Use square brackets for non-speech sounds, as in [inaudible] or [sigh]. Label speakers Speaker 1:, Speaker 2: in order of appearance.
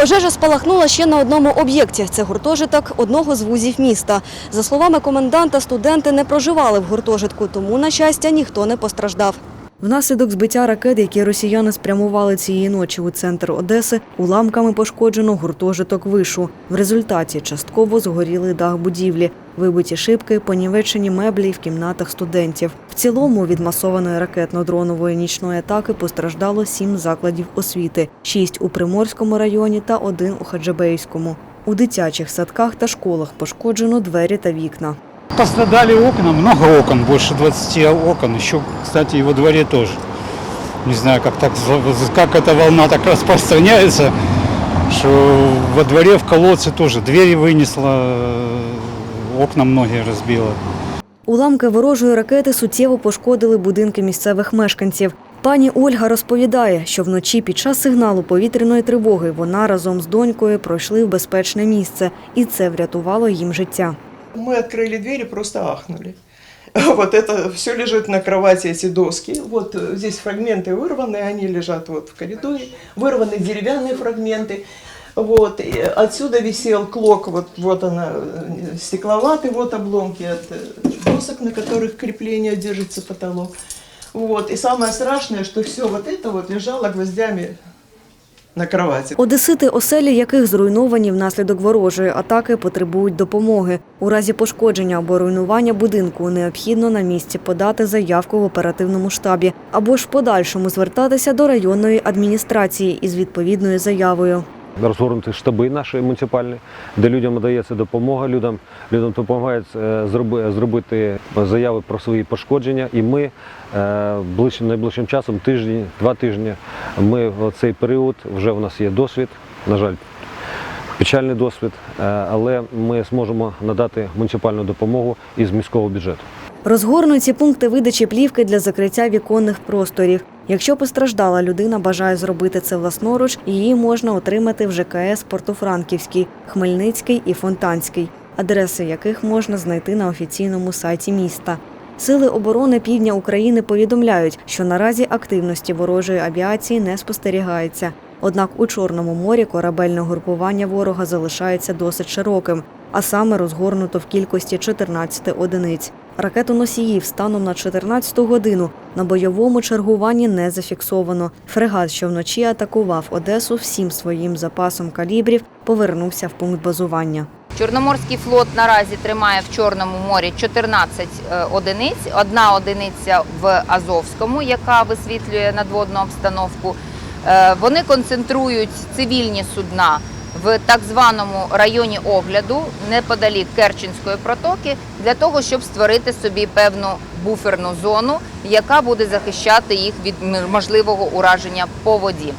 Speaker 1: Пожежа спалахнула ще на одному об'єкті. Це гуртожиток одного з вузів міста. За словами коменданта, студенти не проживали в гуртожитку, тому, на щастя, ніхто не постраждав. Внаслідок збиття ракет, які росіяни спрямували цієї ночі у центр Одеси, уламками пошкоджено гуртожиток вишу. В результаті частково згоріли дах будівлі, вибиті шибки, понівечені меблі в кімнатах студентів. В цілому від масованої ракетно-дронової нічної атаки постраждало сім закладів освіти: шість у Приморському районі та один у Хаджабейському. У дитячих садках та школах пошкоджено двері та вікна.
Speaker 2: Пострадали окна, много окон, больше 20 окон. Еще, кстати, и во дворе тоже. Не знаю, как, так, за- как эта волна так распространяется, что во дворе в колодце тоже двери вынесло, э, окна многие разбило.
Speaker 1: Уламки ворожої ракети суттєво пошкодили будинки місцевих мешканців. Пані Ольга розповідає, що вночі під час сигналу повітряної тривоги вона разом з донькою пройшли в безпечне місце, і це врятувало їм життя.
Speaker 3: Мы открыли дверь и просто ахнули. [laughs] Вот это все лежит на кровати, эти доски. Вот э, здесь фрагменты вырваны, они лежат вот в коридоре. Вырваны деревянные фрагменты. Вот, и отсюда висел клок, вот, вот она, э, стекловатый, вот обломки от э, досок, на которых крепление держится потолок. Вот, и самое страшное, что все вот это вот лежало гвоздями на кровати.
Speaker 1: Одесити, оселі яких зруйновані внаслідок ворожої атаки, потребують допомоги. У разі пошкодження або руйнування будинку необхідно на місці подати заявку в оперативному штабі або ж подальшому звертатися до районної адміністрації із відповідною заявою.
Speaker 4: Розгорнуті штаби наші муніципальні, де людям надається допомога. Людям людям допомагають е, зробити заяви про свої пошкодження. І ми е, ближчим найближчим часом, тиждень, два тижні. Ми в цей період вже в нас є досвід. На жаль, печальний досвід, е, але ми зможемо надати муніципальну допомогу із міського бюджету.
Speaker 1: Розгорнуті пункти видачі плівки для закриття віконних просторів. Якщо постраждала людина бажає зробити це власноруч, її можна отримати в ЖКС Портофранківський, Хмельницький і Фонтанський, адреси яких можна знайти на офіційному сайті міста. Сили оборони Півдня України повідомляють, що наразі активності ворожої авіації не спостерігається. Однак у Чорному морі корабельне групування ворога залишається досить широким, а саме розгорнуто в кількості 14 одиниць. Ракетоносіїв станом на 14 годину на бойовому чергуванні не зафіксовано. Фрегат, що вночі атакував Одесу всім своїм запасом калібрів, повернувся в пункт базування.
Speaker 5: Чорноморський флот наразі тримає в Чорному морі 14 е, одиниць. Одна одиниця в Азовському, яка висвітлює надводну обстановку. Е, Вони концентрують цивільні судна в так званому районі огляду неподалік Керченської протоки для того, щоб створити собі певну буферну зону, яка буде захищати їх від можливого ураження по воді.